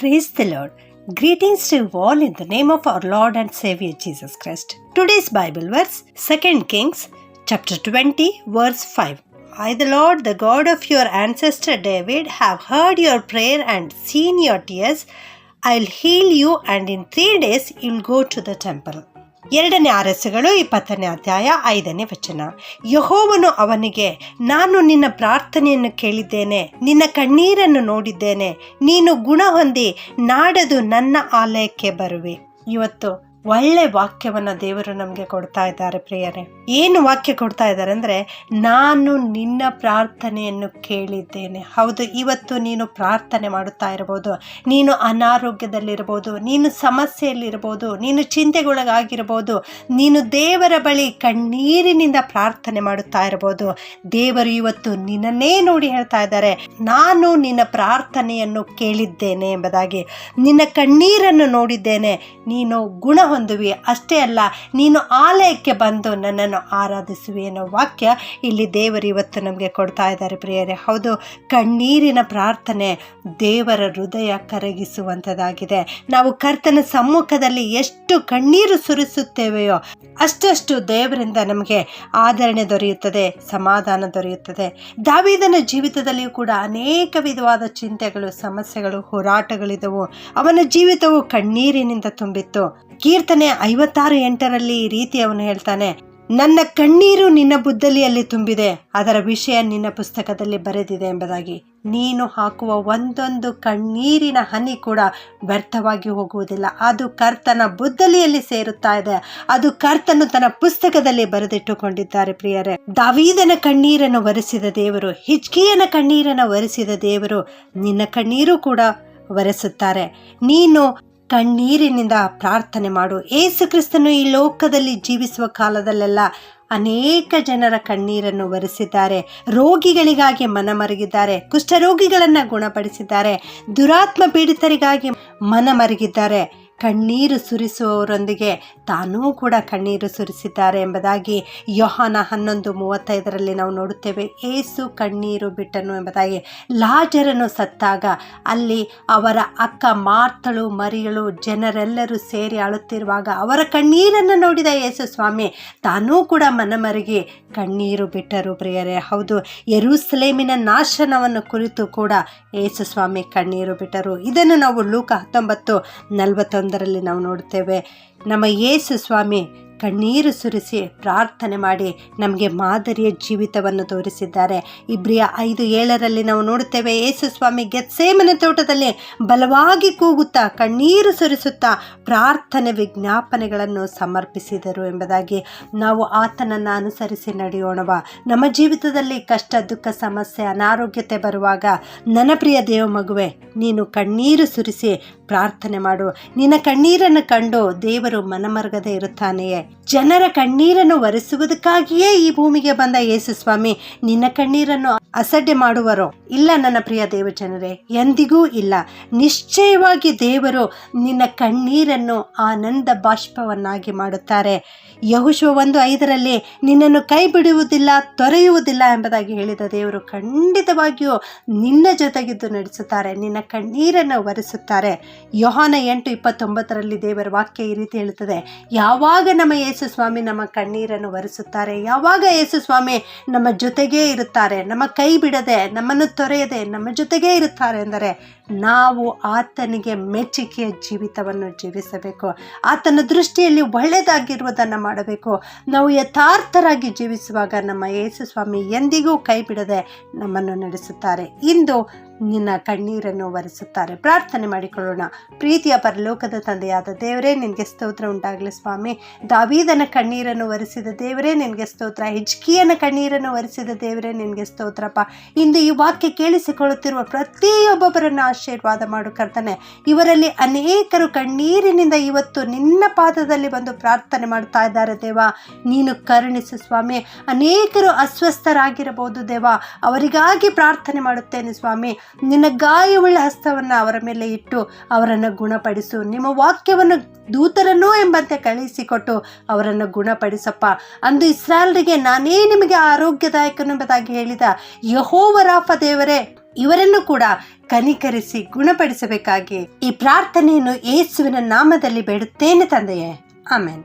Praise the Lord. Greetings to you all in the name of our Lord and Savior Jesus Christ. Today's Bible verse, 2 Kings chapter 20, verse 5. I, the Lord, the God of your ancestor David, have heard your prayer and seen your tears. I'll heal you, and in three days you'll go to the temple. ಎರಡನೇ ಅರಸುಗಳು ಇಪ್ಪತ್ತನೇ ಅಧ್ಯಾಯ ಐದನೇ ವಚನ. ಯಹೋವನು ಅವನಿಗೆ, ನಾನು ನಿನ್ನ ಪ್ರಾರ್ಥನೆಯನ್ನು ಕೇಳಿದ್ದೇನೆ, ನಿನ್ನ ಕಣ್ಣೀರನ್ನು ನೋಡಿದ್ದೇನೆ, ನೀನು ಗುಣ ಹೊಂದಿ ನಾಡದು ನನ್ನ ಆಲಯಕ್ಕೆ ಬರುವೆ. ಇವತ್ತು ಒಳ್ಳೆ ವಾಕ್ಯವನ್ನು ದೇವರು ನಮಗೆ ಕೊಡ್ತಾ ಇದ್ದಾರೆ ಪ್ರಿಯರೇ. ಏನು ವಾಕ್ಯ ಕೊಡ್ತಾ ಇದ್ದಾರೆ ಅಂದರೆ, ನಾನು ನಿನ್ನ ಪ್ರಾರ್ಥನೆಯನ್ನು ಕೇಳಿದ್ದೇನೆ. ಹೌದು, ಇವತ್ತು ನೀನು ಪ್ರಾರ್ಥನೆ ಮಾಡುತ್ತಾ ಇರಬಹುದು ನೀನು ಅನಾರೋಗ್ಯದಲ್ಲಿರ್ಬೋದು, ನೀನು ಸಮಸ್ಯೆಯಲ್ಲಿರ್ಬೋದು, ನೀನು ಚಿಂತೆಗೊಳಗಾಗಿರ್ಬೋದು, ನೀನು ದೇವರ ಬಳಿ ಕಣ್ಣೀರಿನಿಂದ ಪ್ರಾರ್ಥನೆ ಮಾಡುತ್ತಾ ಇರಬಹುದು ದೇವರು ಇವತ್ತು ನಿನ್ನನ್ನೇ ನೋಡಿ ಹೇಳ್ತಾ ಇದ್ದಾರೆ. ನಾನು ನಿನ್ನ ಪ್ರಾರ್ಥನೆಯನ್ನು ಕೇಳಿದ್ದೇನೆ ಎಂಬುದಾಗಿ. ನಿನ್ನ ಕಣ್ಣೀರನ್ನು ನೋಡಿದ್ದೇನೆ. ನೀನು ಗುಣ ಹೊಂದುವಿ. ಅಷ್ಟೇ ಅಲ್ಲ, ನೀನು ಆಲಯಕ್ಕೆ ಬಂದು ನನ್ನನ್ನು ಆರಾಧಿಸುವಿ ಅನ್ನೋ ವಾಕ್ಯ ಇಲ್ಲಿ ದೇವರು ಇವತ್ತು ನಮಗೆ ಕೊಡ್ತಾ ಇದ್ದಾರೆ ಪ್ರಿಯರೇ. ಹೌದು, ಕಣ್ಣೀರಿನ ಪ್ರಾರ್ಥನೆ ದೇವರ ಹೃದಯ ಕರಗಿಸುವಂಥದ್ದಾಗಿದೆ. ನಾವು ಕರ್ತನ ಸಮ್ಮುಖದಲ್ಲಿ ಎಷ್ಟು ಕಣ್ಣೀರು ಸುರಿಸುತ್ತೇವೆಯೋ ಅಷ್ಟಷ್ಟು ದೇವರಿಂದ ನಮಗೆ ಆದರಣೆ ದೊರೆಯುತ್ತದೆ, ಸಮಾಧಾನ ದೊರೆಯುತ್ತದೆ. ದಾವಿದನ ಜೀವಿತದಲ್ಲಿಯೂ ಕೂಡ ಅನೇಕ ವಿಧವಾದ ಚಿಂತೆಗಳು, ಸಮಸ್ಯೆಗಳು ಹೋರಾಟಗಳಿದ್ದವು ಅವನ ಜೀವಿತವು ಕಣ್ಣೀರಿನಿಂದ ತುಂಬಿತ್ತು. ಕೀರ್ತನೆ ಐವತ್ತಾರು ಎಂಟರಲ್ಲಿ ಈ ರೀತಿ ಅವನು ಹೇಳ್ತಾನೆ ನನ್ನ ಕಣ್ಣೀರು ನಿನ್ನ ಬುದ್ದಲಿಯಲ್ಲಿ ತುಂಬಿದೆ, ಅದರ ವಿಷಯ ನಿನ್ನ ಪುಸ್ತಕದಲ್ಲಿ ಬರೆದಿದೆ ಎಂಬುದಾಗಿ. ನೀನು ಹಾಕುವ ಒಂದೊಂದು ಕಣ್ಣೀರಿನ ಹನಿ ಕೂಡ ವ್ಯರ್ಥವಾಗಿ ಹೋಗುವುದಿಲ್ಲ. ಅದು ಕರ್ತನ ಬುದ್ದಲಿಯಲ್ಲಿ ಸೇರುತ್ತಾ ಇದೆ. ಅದು ಕರ್ತನು ತನ್ನ ಪುಸ್ತಕದಲ್ಲಿ ಬರೆದಿಟ್ಟುಕೊಂಡಿದ್ದಾರೆ ಪ್ರಿಯರೇ. ದಾವೀದನ ಕಣ್ಣೀರನ್ನು ಒರೆಸಿದ ದೇವರು ಹಿಚ್ಕಿಯನ ಕಣ್ಣೀರನ್ನು ಒರೆಸಿದ ದೇವರು ನಿನ್ನ ಕಣ್ಣೀರು ಕೂಡ ಒರೆಸುತ್ತಾರೆ. ನೀನು ಕಣ್ಣೀರಿನಿಂದ ಪ್ರಾರ್ಥನೆ ಮಾಡು. ಏಸು ಕ್ರಿಸ್ತನು ಈ ಲೋಕದಲ್ಲಿ ಜೀವಿಸುವ ಕಾಲದಲ್ಲೆಲ್ಲ ಅನೇಕ ಜನರ ಕಣ್ಣೀರನ್ನು ಒರೆಸಿದ್ದಾರೆ. ರೋಗಿಗಳಿಗಾಗಿ ಮನಮರಗಿದ್ದಾರೆ. ಕುಷ್ಠರೋಗಿಗಳನ್ನು ಗುಣಪಡಿಸಿದ್ದಾರೆ. ದುರಾತ್ಮ ಪೀಡಿತರಿಗಾಗಿ ಮನಮರುಗಿದ್ದಾರೆ. ಕಣ್ಣೀರು ಸುರಿಸುವವರೊಂದಿಗೆ ತಾನೂ ಕೂಡ ಕಣ್ಣೀರು ಸುರಿಸಿದ್ದಾರೆ ಎಂಬುದಾಗಿ ಯೋಹಾನ ಹನ್ನೊಂದು ಮೂವತ್ತೈದರಲ್ಲಿ ನಾವು ನೋಡುತ್ತೇವೆ. ಏಸು ಕಣ್ಣೀರು ಬಿಟ್ಟನು ಎಂಬುದಾಗಿ ಲಾಜರನು ಸತ್ತಾಗ ಅಲ್ಲಿ ಅವರ ಅಕ್ಕ ಮಾರ್ತಳು ಮರಿಗಳು ಜನರೆಲ್ಲರೂ ಸೇರಿ ಅಳುತ್ತಿರುವಾಗ ಅವರ ಕಣ್ಣೀರನ್ನು ನೋಡಿದ ಯೇಸು ಸ್ವಾಮಿ, ತಾನೂ ಕೂಡ ಮನಮರುಗಿ ಕಣ್ಣೀರು ಬಿಟ್ಟರು ಪ್ರಿಯರೇ. ಹೌದು, ಯರೂಸಲೇಮಿನ ನಾಶನವನ್ನು ಕುರಿತು ಕೂಡ ಯೇಸು ಸ್ವಾಮಿ ಕಣ್ಣೀರು ಬಿಟ್ಟರು. ಇದನ್ನು ನಾವು ಲೂಕ ಹತ್ತೊಂಬತ್ತು ನಲವತ್ತೊಂದರಲ್ಲಿ ನಾವು ನೋಡುತ್ತೇವೆ, ನಮ್ಮ ಯೇಸು ಸ್ವಾಮಿ ಕಣ್ಣೀರು ಸುರಿಸಿ ಪ್ರಾರ್ಥನೆ ಮಾಡಿ ನಮಗೆ ಮಾದರಿಯ ಜೀವಿತವನ್ನು ತೋರಿಸಿದ್ದಾರೆ. ಇಬ್ರಿಯ ಐದು ಏಳರಲ್ಲಿ ನಾವು ನೋಡುತ್ತೇವೆ, ಯೇಸು ಸ್ವಾಮಿ ಗೆತ್ಸೇಮನ ತೋಟದಲ್ಲಿ ಬಲವಾಗಿ ಕೂಗುತ್ತಾ ಕಣ್ಣೀರು ಸುರಿಸುತ್ತಾ ಪ್ರಾರ್ಥನೆ ವಿಜ್ಞಾಪನೆಗಳನ್ನು ಸಮರ್ಪಿಸಿದರು ಎಂಬುದಾಗಿ ನಾವು ಆತನನ್ನು ಅನುಸರಿಸಿ ನಡೆಯೋಣವ. ನಮ್ಮ ಜೀವಿತದಲ್ಲಿ ಕಷ್ಟ, ದುಃಖ, ಸಮಸ್ಯೆ, ಅನಾರೋಗ್ಯತೆ ಬರುವಾಗ, ನನ್ನ ಪ್ರಿಯ ದೇವ ಮಗುವೆ, ನೀನು ಕಣ್ಣೀರು ಸುರಿಸಿ ಪ್ರಾರ್ಥನೆ ಮಾಡು. ನಿನ್ನ ಕಣ್ಣೀರನ್ನು ಕಂಡು ದೇವರು ಮನಮರ್ಗದೆ ಇರುತ್ತಾನೆಯೇ? ಜನರ ಕಣ್ಣೀರನ್ನು ಒರೆಸುವುದಕ್ಕಾಗಿಯೇ ಈ ಭೂಮಿಗೆ ಬಂದ ಯೇಸು ಸ್ವಾಮಿ, ನಿನ್ನ ಕಣ್ಣೀರನ್ನು ಅಸಡ್ಡೆ ಮಾಡುವರೋ? ಇಲ್ಲ ನನ್ನ ಪ್ರಿಯ ದೇವಜನರೇ, ಎಂದಿಗೂ ಇಲ್ಲ. ನಿಶ್ಚಯವಾಗಿ ದೇವರು ನಿನ್ನ ಕಣ್ಣೀರನ್ನು ಆನಂದ ಬಾಷ್ಪವನ್ನಾಗಿ ಮಾಡುತ್ತಾರೆ. ಯಹುಶುವ ಒಂದು ಐದರಲ್ಲಿ, ನಿನ್ನನ್ನು ಕೈ ಬಿಡುವುದಿಲ್ಲ ತೊರೆಯುವುದಿಲ್ಲ ಎಂಬುದಾಗಿ ಹೇಳಿದ ದೇವರು ಖಂಡಿತವಾಗಿಯೂ ನಿನ್ನ ಜೊತೆಗಿದ್ದು ನಡೆಸುತ್ತಾರೆ, ನಿನ್ನ ಕಣ್ಣೀರನ್ನು ಒರೆಸುತ್ತಾರೆ. ಯೋಹಾನ ಎಂಟು ಇಪ್ಪತ್ತೊಂಬತ್ತರಲ್ಲಿ ದೇವರ ವಾಕ್ಯ ಈ ರೀತಿ ಹೇಳುತ್ತದೆ, ಯಾವಾಗ ನಮ್ಮ ಯೇಸು ಸ್ವಾಮಿ ನಮ್ಮ ಕಣ್ಣೀರನ್ನು ಒರೆಸುತ್ತಾರೆ. ಯಾವಾಗ ಯೇಸು ಸ್ವಾಮಿ ನಮ್ಮ ಜೊತೆಗೇ ಇರುತ್ತಾರೆ, ನಮ್ಮ ಕೈ ಬಿಡದೆ, ನಮ್ಮನ್ನು ತೊರೆಯದೆ, ನಮ್ಮ ಜೊತೆಗೇ ಇರುತ್ತಾರೆ ಎಂದರೆ ನಾವು ಆತನಿಗೆ ಮೆಚ್ಚುಗೆಯ ಜೀವಿತವನ್ನು ಜೀವಿಸಬೇಕು. ಆತನ ದೃಷ್ಟಿಯಲ್ಲಿ ಒಳ್ಳೆಯದಾಗಿರುವುದನ್ನು ಮಾಡಬೇಕು. ನಾವು ಯಥಾರ್ಥರಾಗಿ ಜೀವಿಸುವಾಗ ನಮ್ಮ ಯೇಸು ಸ್ವಾಮಿ ಎಂದಿಗೂ ಕೈ ಬಿಡದೆ ನಮ್ಮನ್ನು ನಡೆಸುತ್ತಾರೆ. ಇಂದು ನಿನ್ನ ಕಣ್ಣೀರನ್ನು ಒರೆಸುತ್ತಾರೆ. ಪ್ರಾರ್ಥನೆ ಮಾಡಿಕೊಳ್ಳೋಣ. ಪ್ರೀತಿಯ ಪರಲೋಕದ ತಂದೆಯಾದ ದೇವರೇ, ನಿನಗೆ ಸ್ತೋತ್ರ ಉಂಟಾಗಲಿ ಸ್ವಾಮಿ. ದಾವೀದನ ಕಣ್ಣೀರನ್ನು ಒರೆಸಿದ ದೇವರೇ, ನಿನಗೆ ಸ್ತೋತ್ರ. ಹಿಜ್ಕಿಯನ ಕಣ್ಣೀರನ್ನು ಒರೆಸಿದ ದೇವರೇ, ನಿನಗೆ ಸ್ತೋತ್ರಪ್ಪ. ಇಂದು ಈ ವಾಕ್ಯ ಕೇಳಿಸಿಕೊಳ್ಳುತ್ತಿರುವ ಪ್ರತಿಯೊಬ್ಬೊಬ್ಬರನ್ನು ಆಶೀರ್ವಾದ ಮಾಡು ಕರ್ತನೆ. ಇವರಲ್ಲಿ ಅನೇಕರು ಕಣ್ಣೀರಿನಿಂದ ಇವತ್ತು ನಿನ್ನ ಪಾದದಲ್ಲಿ ಬಂದು ಪ್ರಾರ್ಥನೆ ಮಾಡ್ತಾ ಇದ್ದಾರೆ ದೇವ. ನೀನು ಕರುಣಿಸು ಸ್ವಾಮಿ. ಅನೇಕರು ಅಸ್ವಸ್ಥರಾಗಿರಬಹುದು ದೇವ. ಅವರಿಗಾಗಿ ಪ್ರಾರ್ಥನೆ ಮಾಡುತ್ತೇನೆ ಸ್ವಾಮಿ. ನಿನ್ನ ಗಾಯವುಳ್ಳ ಹಸ್ತವನ್ನು ಅವರ ಮೇಲೆ ಇಟ್ಟು ಅವರನ್ನು ಗುಣಪಡಿಸು. ನಿಮ್ಮ ವಾಕ್ಯವನ್ನು ದೂತರನ್ನು ಎಂಬಂತೆ ಕಳುಹಿಸಿಕೊಟ್ಟು ಅವರನ್ನು ಗುಣಪಡಿಸಪ್ಪ. ಅಂದು ಇಸ್ರಾಲ್ರಿಗೆ ನಾನೇ ನಿಮಗೆ ಆರೋಗ್ಯದಾಯಕನೆಂಬುದಾಗಿ ಹೇಳಿದ ಯಹೋವರಾಫ ದೇವರೇ, ಇವರನ್ನು ಕೂಡ ಕನಿಕರಿಸಿ ಗುಣಪಡಿಸಬೇಕಾಗಿ ಈ ಪ್ರಾರ್ಥನೆಯನ್ನು ಯೇಸುವಿನ ನಾಮದಲ್ಲಿ ಬೇಡುತ್ತೇನೆ ತಂದೆಯೇ. ಆಮೇನ್.